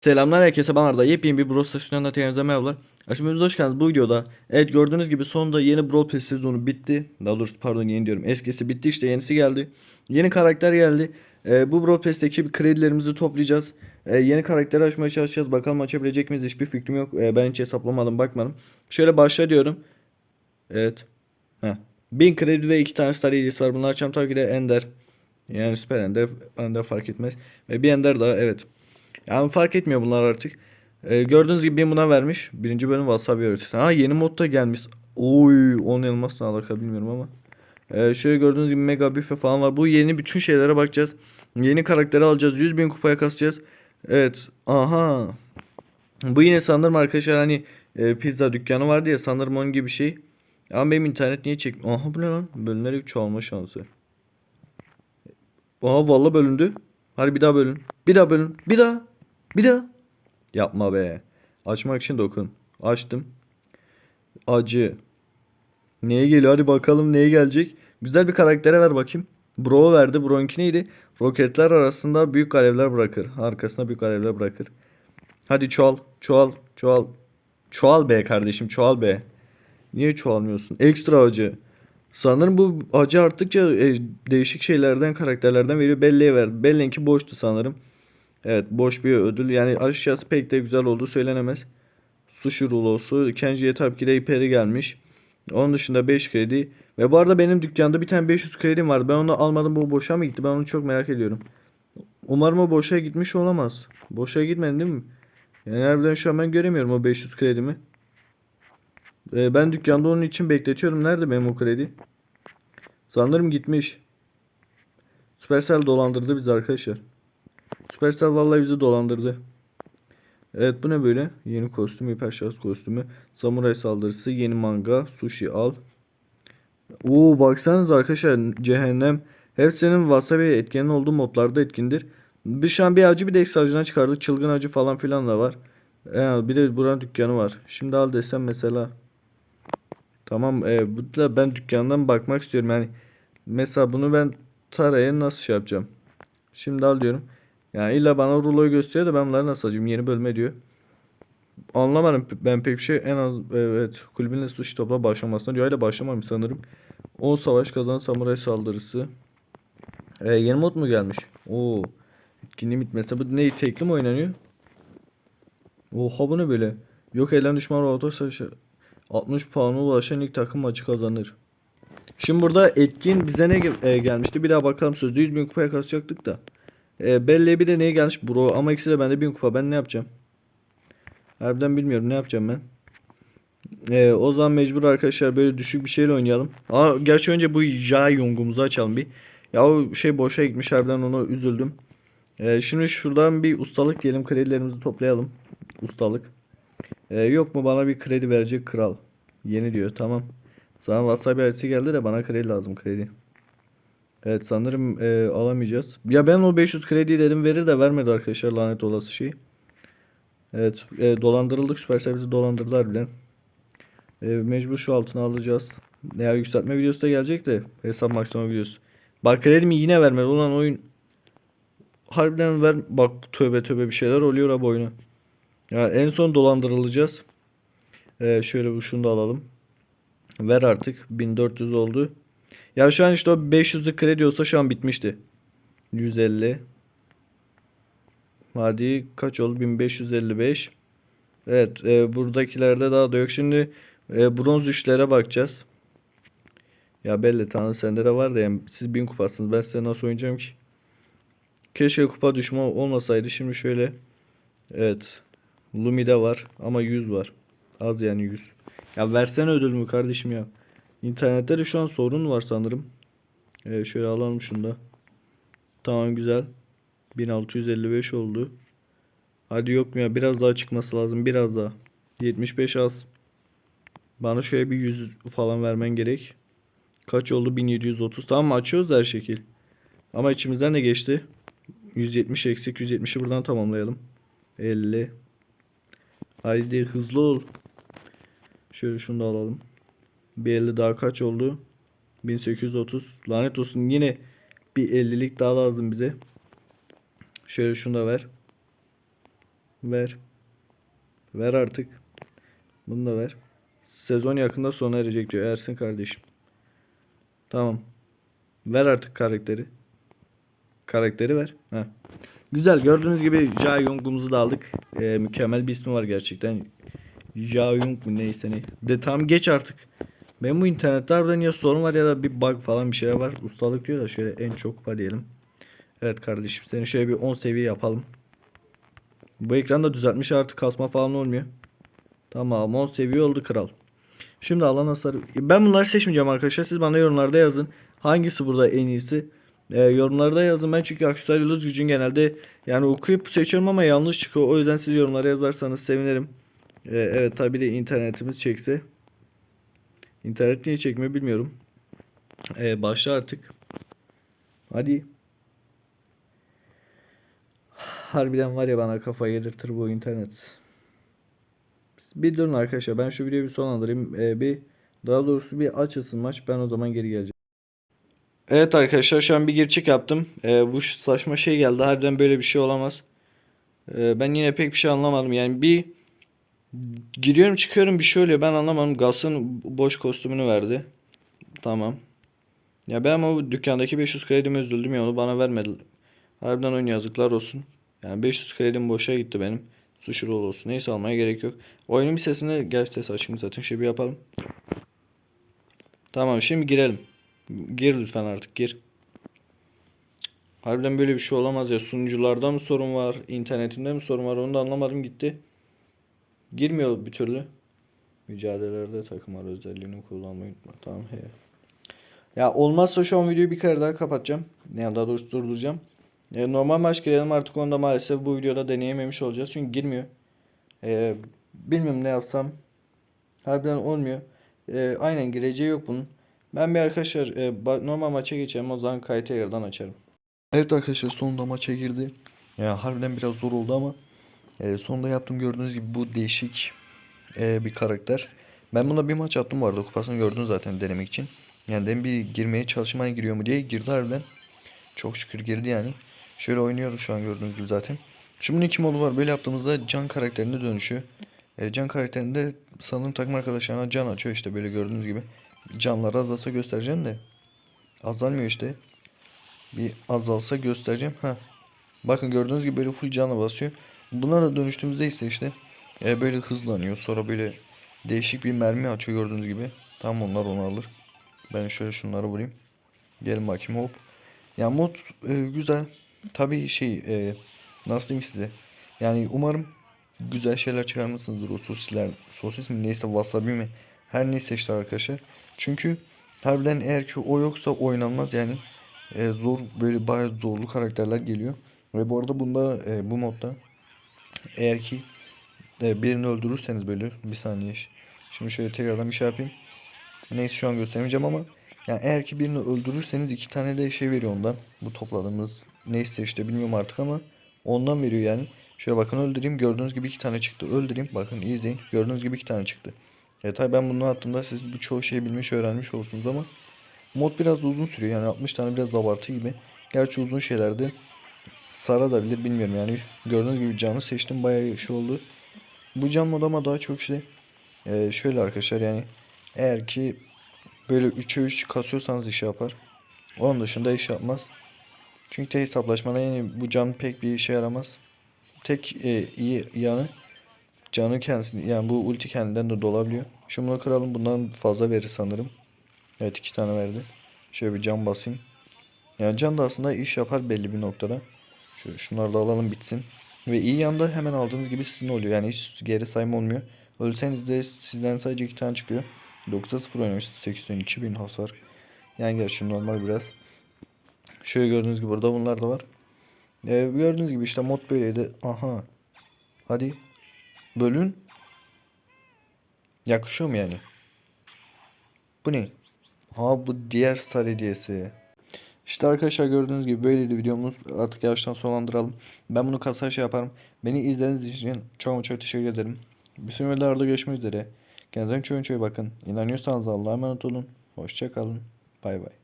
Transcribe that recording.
Selamlar herkese ben Arda. Yepyeni bir Brawl Station'dan tekrar merhabalar. Aşkımız hoş geldiniz bu videoda. Evet gördüğünüz gibi sonunda yeni Brawl Pass sezonu bitti. Daha doğrusu pardon yeni diyorum. Eskisi bitti işte yenisi geldi. Yeni karakter geldi. Ee, bu Brawl Pass'teki kredilerimizi toplayacağız. Ee, yeni karakteri açmaya çalışacağız. Bakalım açabilecek miyiz hiçbir fikrim yok. Ee, ben hiç hesaplamadım bakmadım. Şöyle başla diyorum. Evet. Heh. 1000 kredi ve 2 tane star hediyesi var. Bunu açacağım tabii ki de Ender. Yani Süper Ender, Ender fark etmez. Ve bir Ender daha evet. Yani fark etmiyor bunlar artık. Ee, gördüğünüz gibi ben buna vermiş. Birinci bölüm wasabi öğretisi. Ha yeni modda gelmiş. Oy 10 elmasla alaka bilmiyorum ama. Ee, şöyle gördüğünüz gibi mega büfe falan var. Bu yeni bütün şeylere bakacağız. Yeni karakteri alacağız. 100 bin kupaya kasacağız. Evet. Aha. Bu yine sanırım arkadaşlar hani e, pizza dükkanı vardı ya sanırım onun gibi bir şey. Ama benim internet niye çek... Aha bu ne lan? Bölünerek çoğalma şansı. Aha vallahi bölündü. Hadi bir daha bölün. Bir daha bölün. Bir daha. Bir daha. Yapma be. Açmak için dokun. Açtım. Acı. Neye geliyor? Hadi bakalım neye gelecek. Güzel bir karaktere ver bakayım. Bro verdi. Bro'nunki neydi? Roketler arasında büyük alevler bırakır. Arkasına büyük alevler bırakır. Hadi çoğal. Çoğal. Çoğal. Çoğal be kardeşim. Çoğal be. Niye çoğalmıyorsun? Ekstra acı. Sanırım bu acı arttıkça e, değişik şeylerden karakterlerden veriyor. Belle'ye verdi. Belle'ninki boştu sanırım. Evet boş bir ödül. Yani aşağısı pek de güzel olduğu söylenemez. Sushi rulosu. Kenji'ye tabii ki de gelmiş. Onun dışında 5 kredi. Ve bu arada benim dükkanda bir tane 500 kredim vardı. Ben onu almadım. Bu boşa mı gitti? Ben onu çok merak ediyorum. Umarım o boşa gitmiş olamaz. Boşa gitmedi değil mi? Yani harbiden şu an ben göremiyorum o 500 kredimi. Ee, ben dükkanda onun için bekletiyorum. Nerede benim o kredi? Sanırım gitmiş. Supercell dolandırdı bizi arkadaşlar. Supercell vallahi bizi dolandırdı. Evet bu ne böyle? Yeni kostüm, hiper şahıs kostümü, samuray saldırısı, yeni manga, sushi al. Oo baksanıza arkadaşlar cehennem. Hepsinin wasabi etkenin olduğu modlarda etkindir. Bir şu an bir acı bir de eksi acına çıkardık. Çılgın acı falan filan da var. Ee, bir de buranın dükkanı var. Şimdi al desem mesela. Tamam e, bu da ben dükkandan bakmak istiyorum. Yani mesela bunu ben Tara'ya nasıl şey yapacağım? Şimdi al diyorum. Yani illa bana ruloyu gösteriyor da ben bunları nasıl alacağım? Yeni bölme diyor. Anlamadım ben pek bir şey. En az evet kulübünle suç topla başlamasına diyor. Öyle başlamamış sanırım. 10 savaş kazanan samuray saldırısı. E, yeni mod mu gelmiş? Oo. Etkinliği bitmesi. Bu ne tekli mi oynanıyor? Oha bu ne böyle? Yok edilen düşman robotlar savaşı. 60 puanı ulaşan ilk takım maçı kazanır. Şimdi burada etkin bize ne e, gelmişti? Bir daha bakalım sözde 100 bin kupaya kasacaktık da. E, belli bir de neye gelmiş? Bro ama ikisi de bende 1000 kupa. Ben ne yapacağım? Harbiden bilmiyorum ne yapacağım ben. E, o zaman mecbur arkadaşlar böyle düşük bir şeyle oynayalım. Aa, gerçi önce bu Jayong'umuzu açalım bir. Ya o şey boşa gitmiş harbiden ona üzüldüm. E, şimdi şuradan bir ustalık diyelim kredilerimizi toplayalım. Ustalık. E, yok mu bana bir kredi verecek kral? Yeni diyor tamam. Sana wasabi elçisi geldi de bana kredi lazım kredi. Evet sanırım e, alamayacağız. Ya ben o 500 kredi dedim verir de vermedi arkadaşlar lanet olası şey. Evet e, dolandırıldık Supercell bizi dolandırdılar bile. E, mecbur şu altına alacağız. Ya yükseltme videosu da gelecek de hesap maksimum videosu. Bak kredimi yine vermedi ulan oyun. Harbiden ver bak tövbe tövbe bir şeyler oluyor abi oyuna. Ya en son dolandırılacağız. E, şöyle şunu da alalım. Ver artık 1400 oldu. Ya şu an işte o 500'lük kredi olsa şu an bitmişti. 150. Hadi kaç oldu? 1555. Evet e, buradakilerde daha da yok. Şimdi e, bronz üçlere bakacağız. Ya belli tanrı sende de var da yani siz 1000 kupasınız. Ben size nasıl oynayacağım ki? Keşke kupa düşme olmasaydı. Şimdi şöyle. Evet. Lumi'de var ama 100 var. Az yani 100. Ya versene ödülümü kardeşim ya. İnternette de şu an sorun var sanırım. Ee, şöyle alalım şunu da. Tamam güzel. 1655 oldu. Hadi yok mu ya biraz daha çıkması lazım biraz daha. 75 az. Bana şöyle bir 100 falan vermen gerek. Kaç oldu 1730. Tamam açıyoruz her şekil. Ama içimizden ne geçti? 170 eksik 170'i buradan tamamlayalım. 50. Haydi hızlı ol. Şöyle şunu da alalım. Bir 50 daha kaç oldu? 1830. Lanet olsun yine bir 50'lik daha lazım bize. Şöyle şunu da ver. Ver. Ver artık. Bunu da ver. Sezon yakında sona erecek diyor Ersin kardeşim. Tamam. Ver artık karakteri. Karakteri ver. Heh. Güzel gördüğünüz gibi Ja Young'umuzu da aldık. Ee, mükemmel bir ismi var gerçekten. Ja Young mu neyse ne. De tam geç artık. Ben bu internette harbiden ya sorun var ya da bir bug falan bir şeyler var. Ustalık diyor da şöyle en çok var diyelim. Evet kardeşim seni şöyle bir 10 seviye yapalım. Bu ekran da düzeltmiş artık kasma falan olmuyor. Tamam 10 seviye oldu kral. Şimdi alan hasarı. Ben bunları seçmeyeceğim arkadaşlar. Siz bana yorumlarda yazın. Hangisi burada en iyisi? Ee, yorumlarda yazın. Ben çünkü aksesuar yıldız gücün genelde yani okuyup seçiyorum ama yanlış çıkıyor. O yüzden siz yorumlara yazarsanız sevinirim. Ee, evet tabi de internetimiz çekse. İnternet niye çekmiyor bilmiyorum. Ee, başla artık. Hadi. Harbiden var ya bana kafa yedirtir bu internet. Bir durun arkadaşlar ben şu videoyu bir sonlandırayım. Ee, bir daha doğrusu bir açılsın maç ben o zaman geri geleceğim. Evet arkadaşlar şu an bir girçik yaptım. Ee, bu saçma şey geldi. Harbiden böyle bir şey olamaz. Ee, ben yine pek bir şey anlamadım. Yani bir giriyorum çıkıyorum bir şey oluyor. Ben anlamadım. Gas'ın boş kostümünü verdi. Tamam. Ya ben ama bu dükkandaki 500 kredimi üzüldüm ya onu bana vermedi. Harbiden oyun yazıklar olsun. Yani 500 kredim boşa gitti benim. Sushi roll olsun. Neyse almaya gerek yok. Oyunun bir sesini gel ses açayım zaten. Şey bir yapalım. Tamam şimdi girelim. Gir lütfen artık gir. Harbiden böyle bir şey olamaz ya. Sunucularda mı sorun var? internetinde mi sorun var? Onu da anlamadım gitti. Girmiyor bir türlü. Mücadelelerde takım ara özelliğini kullanmayı unutma. Tamam he. Ya olmazsa şu an videoyu bir kere daha kapatacağım. Yani daha doğrusu durduracağım. Ya normal maç girelim artık onu da maalesef bu videoda deneyememiş olacağız. Çünkü girmiyor. Ee, bilmiyorum ne yapsam. Harbiden olmuyor. Ee, aynen gireceği yok bunun. Ben bir arkadaşlar e, normal maça geçelim o zaman kayıt tekrardan açarım. Evet arkadaşlar sonunda maça girdi. Ya harbiden biraz zor oldu ama e, sonunda yaptım gördüğünüz gibi bu değişik e, bir karakter. Ben buna bir maç attım bu arada kupasını gördünüz zaten denemek için. Yani dedim bir girmeye çalışmaya giriyor mu diye girdi harbiden. Çok şükür girdi yani. Şöyle oynuyoruz şu an gördüğünüz gibi zaten. Şimdi iki modu var. Böyle yaptığımızda can karakterine dönüşüyor. E, can karakterinde sanırım takım arkadaşlarına can açıyor işte böyle gördüğünüz gibi. Canları azalsa göstereceğim de. Azalmıyor işte. Bir azalsa göstereceğim. Ha. Bakın gördüğünüz gibi böyle full canla basıyor. Buna da dönüştüğümüzde ise işte e, böyle hızlanıyor. Sonra böyle değişik bir mermi açıyor gördüğünüz gibi. Tam onlar onu alır. Ben şöyle şunları vurayım. Gelin bakayım hop. Ya mod e, güzel. Tabii şey e, nasıl diyeyim size. Yani umarım güzel şeyler çıkarmışsınızdır o sosisler. Sosis mi neyse wasabi mi. Her neyse işte arkadaşlar. Çünkü harbiden eğer ki o yoksa oynanmaz yani. E, zor böyle bayağı zorlu karakterler geliyor. Ve bu arada bunda e, bu modda eğer ki e, birini öldürürseniz böyle bir saniye. Şimdi şöyle tekrardan bir şey yapayım. Neyse şu an göstermeyeceğim ama yani eğer ki birini öldürürseniz iki tane de şey veriyor ondan. Bu topladığımız neyse işte bilmiyorum artık ama ondan veriyor yani. Şöyle bakın öldüreyim. Gördüğünüz gibi iki tane çıktı. Öldüreyim. Bakın izleyin. Gördüğünüz gibi iki tane çıktı. Evet tabi ben bunu attığımda siz çoğu şeyi bilmiş öğrenmiş olursunuz ama mod biraz uzun sürüyor. Yani 60 tane biraz abartı gibi. Gerçi uzun şeylerde sarabilir bilmiyorum yani. Gördüğünüz gibi camı seçtim. Bayağı şey oldu. Bu cam mod ama daha çok işte ee, şöyle arkadaşlar yani eğer ki böyle 3'e 3 kasıyorsanız iş yapar. Onun dışında iş yapmaz. Çünkü hesaplaşmada yani bu can pek bir işe yaramaz. Tek e, iyi yanı canı kendisi yani bu ulti kendinden de dolabiliyor. Şimdi bunu kıralım bundan fazla verir sanırım. Evet iki tane verdi. Şöyle bir can basayım. Yani can da aslında iş yapar belli bir noktada. Şöyle şunları da alalım bitsin. Ve iyi yanda hemen aldığınız gibi sizin oluyor. Yani hiç geri sayma olmuyor. Ölseniz de sizden sadece iki tane çıkıyor. 9'a oynamış 82 bin hasar. Yani gerçi normal biraz. Şöyle gördüğünüz gibi burada bunlar da var. Ee, gördüğünüz gibi işte mod böyleydi. Aha. Hadi. Bölün. Yakışıyor mu yani? Bu ne? Ha bu diğer star hediyesi. İşte arkadaşlar gördüğünüz gibi böyleydi videomuz. Artık yavaştan sonlandıralım. Ben bunu kasa şey yaparım. Beni izlediğiniz için çok çok teşekkür ederim. Bir sonraki videolarda görüşmek üzere. Kendinize çok çok bakın. İnanıyorsanız Allah'a emanet olun. Hoşçakalın. Bay bay.